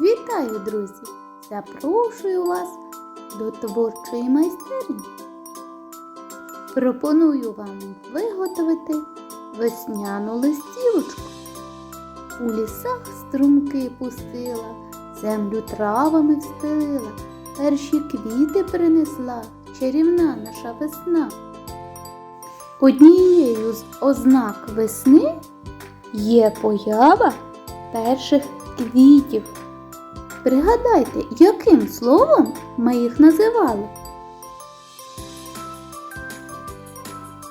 Вітаю, друзі! Запрошую вас до творчої майстерні. Пропоную вам виготовити весняну листівочку. У лісах струмки пустила, землю травами встелила, перші квіти принесла чарівна наша весна. Однією з ознак весни є поява перших квітів. Пригадайте, яким словом ми їх називали?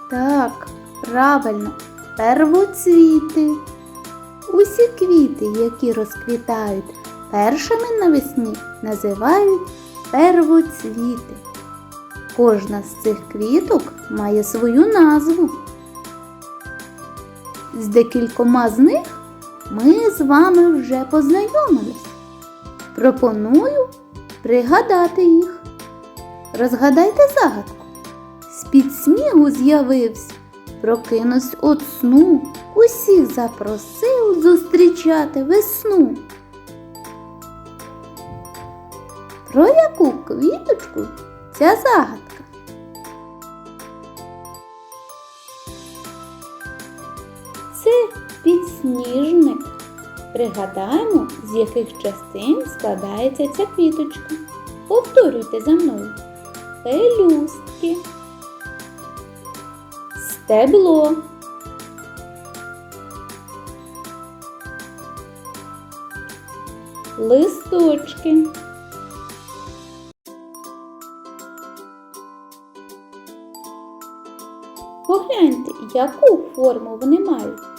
Так, правильно, первоцвіти. Усі квіти, які розквітають першими навесні, називають первоцвіти. Кожна з цих квіток має свою назву. З декількома з них ми з вами вже познайомились. Пропоную пригадати їх. Розгадайте загадку. З-під снігу з'явився, прокинувся от сну, усіх запросив зустрічати весну. Про яку квіточку ця загадка? Це підсніжник. Пригадаємо, з яких частин складається ця квіточка. Повторюйте за мною. Пелюстки, стебло, листочки. Погляньте, яку форму вони мають.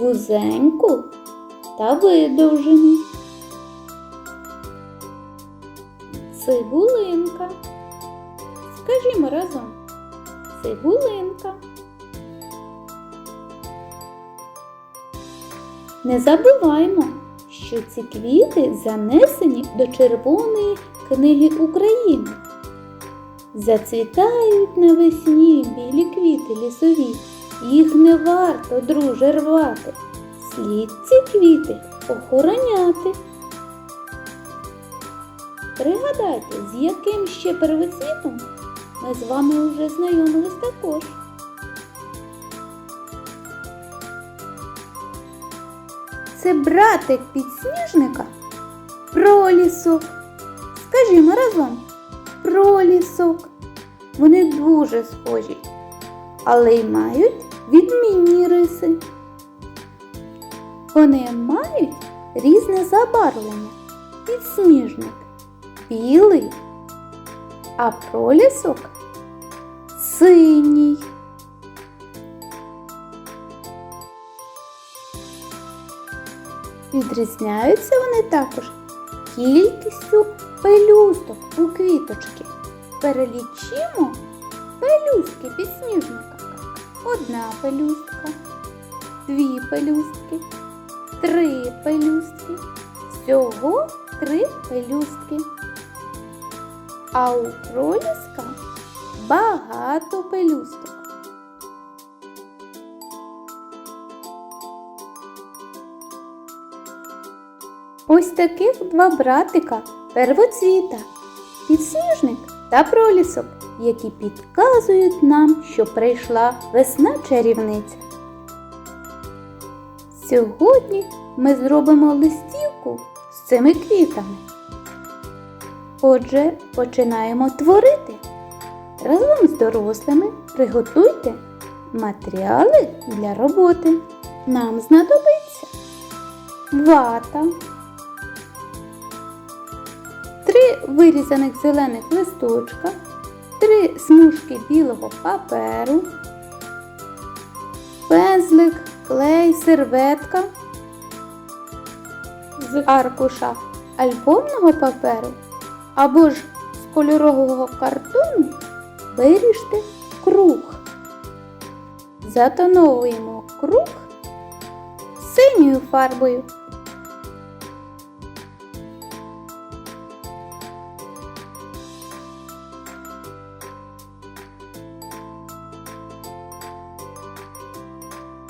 Вузеньку та видовжену. Цибулинка. Скажімо разом. Цибулинка. Не забуваємо, що ці квіти занесені до Червоної книги України. Зацвітають навесні білі квіти лісові, їх не варто, друже, рвати. Слід ці квіти охороняти. Пригадайте, з яким ще первоцвітом ми з вами вже знайомились також. Це братик підсніжника пролісок. Скажімо разом пролісок. Вони дуже схожі, але й мають відмінні риси. Вони мають різне забарвлення. Підсніжник білий, а пролісок синій. Відрізняються вони також кількістю пелюсток у квіточки. Перелічимо пелюстки підсніжника. Одна пелюстка, дві пелюстки, три пелюстки. Всього три пелюстки. А у проліска багато пелюсток. Ось таких два братика первоцвіта, підсніжник та пролісок, які підказують нам, що прийшла весна чарівниця. Сьогодні ми зробимо листівку з цими квітами. Отже, починаємо творити. Разом з дорослими приготуйте матеріали для роботи. Нам знадобиться вата, три вирізаних зелених листочка, три смужки білого паперу, пензлик, клей, серветка з аркуша альбомного паперу або ж з кольорового картону виріжте круг. Затоновуємо круг синьою фарбою.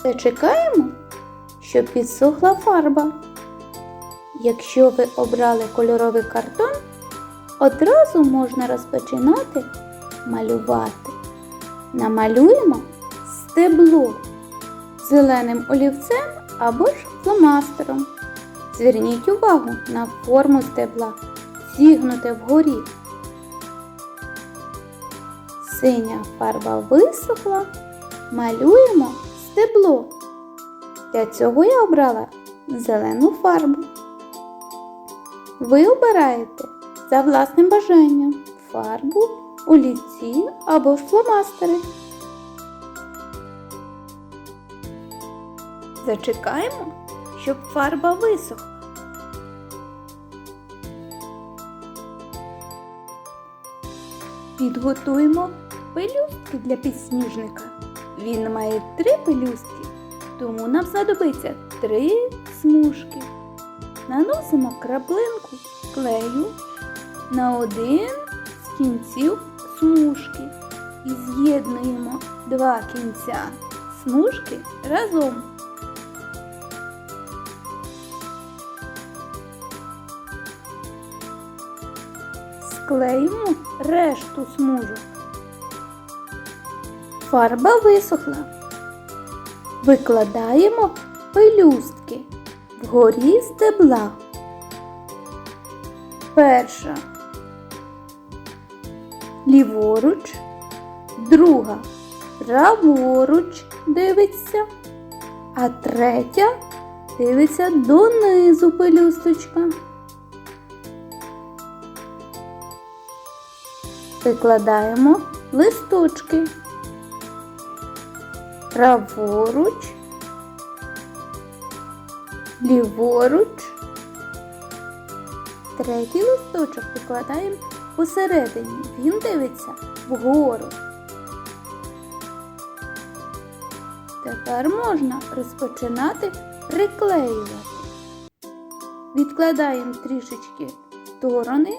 Зачекаємо, щоб підсохла фарба. Якщо ви обрали кольоровий картон, одразу можна розпочинати малювати. Намалюємо стебло зеленим олівцем або ж фломастером. Зверніть увагу на форму стебла, зігнуте вгорі. Синя фарба висохла, малюємо стебло. Для цього я обрала зелену фарбу. Ви обираєте за власним бажанням фарбу, олівці або ж фломастери. Зачекаємо, щоб фарба висохла. Підготуємо пелюстки для підсніжника. Він має три пелюстки, тому нам знадобиться три смужки. Наносимо краплинку клею на один з кінців смужки і з'єднуємо два кінця смужки разом. Склеїмо решту смужок. Фарба висохла. Викладаємо пелюстки вгорі стебла. Перша ліворуч, друга праворуч дивиться, а третя дивиться донизу пелюсточка. Викладаємо листочки праворуч, ліворуч. Третій листочок викладаємо посередині. Він дивиться вгору. Тепер можна розпочинати приклеювати. Відкладаємо трішечки сторони,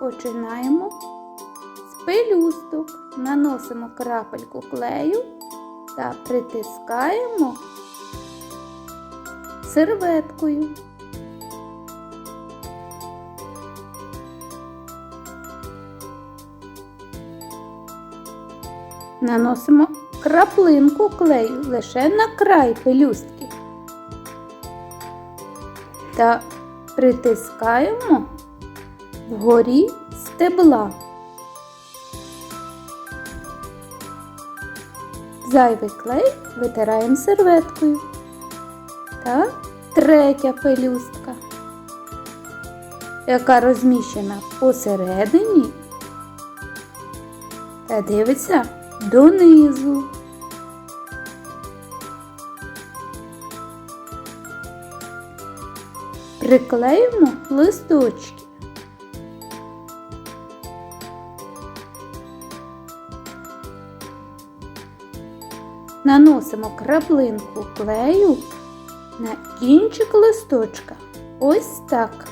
починаємо з пелюсток, наносимо крапельку клею та притискаємо серветкою. Наносимо краплинку клею лише на край пелюстки та притискаємо вгорі стебла. Зайвий клей витираємо серветкою. Та третя пелюстка, яка розміщена посередині та дивиться донизу. Приклеїмо листочки. Наносимо краплинку клею на кінчик листочка. Ось так.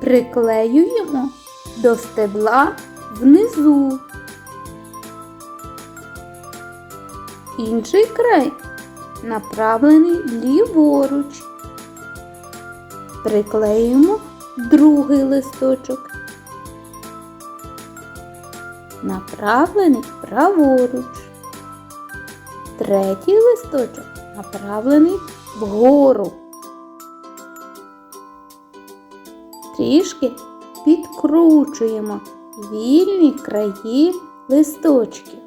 Приклеюємо до стебла внизу. Інший край направлений ліворуч. Приклеюємо другий листочок. Направлений праворуч. Третій листочок направлений вгору. Трішки підкручуємо вільні краї листочків.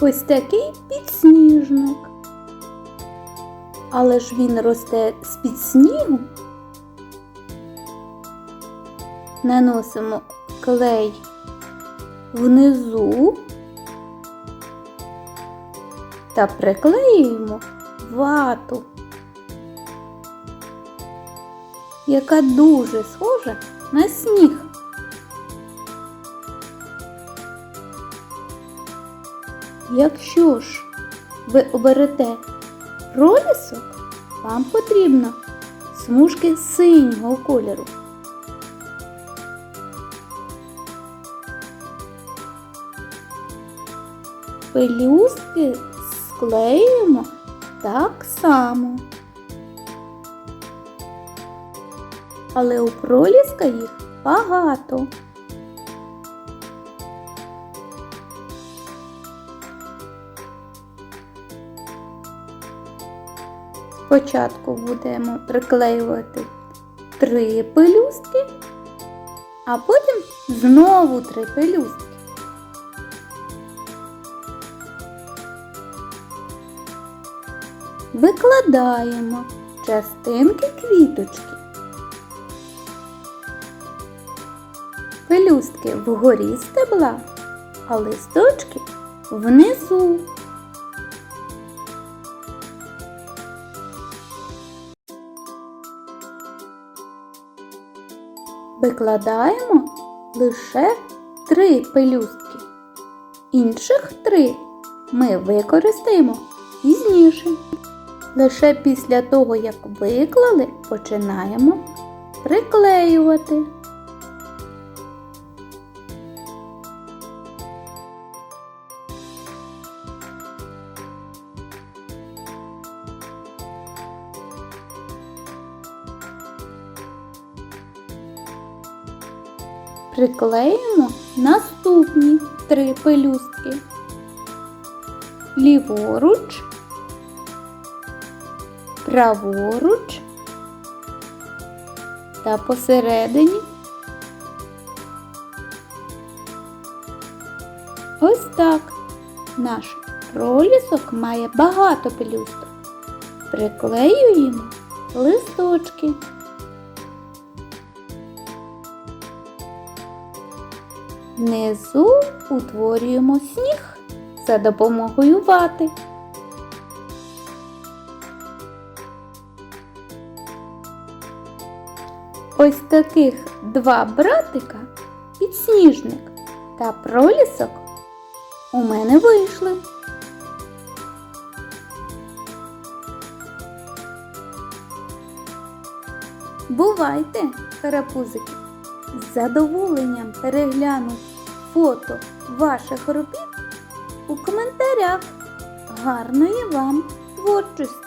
Ось такий підсніжник. Але ж він росте з-під снігу. Наносимо клей внизу та приклеюємо вату, яка дуже схожа на сніг. Якщо ж ви оберете пролісок, вам потрібно смужки синього кольору. Пелюстки склеюємо так само. Але у проліска їх багато. Спочатку будемо приклеювати три пелюстки, а потім знову три пелюстки. Викладаємо частинки квіточки. Пелюстки вгорі стебла, а листочки внизу. Викладаємо лише три пелюстки. Інших три ми використаємо пізніше. Лише після того, як виклали, починаємо приклеювати. Приклеїмо наступні три пелюстки. Ліворуч, праворуч та посередині. Ось так. Наш пролісок має багато пелюсток. Приклеюємо листочки. Внизу утворюємо сніг за допомогою вати. Ось таких два братика, підсніжник та пролісок у мене вийшли. Бувайте, карапузики! З задоволенням перегляну фото ваших робіт у коментарях. Гарної вам творчості!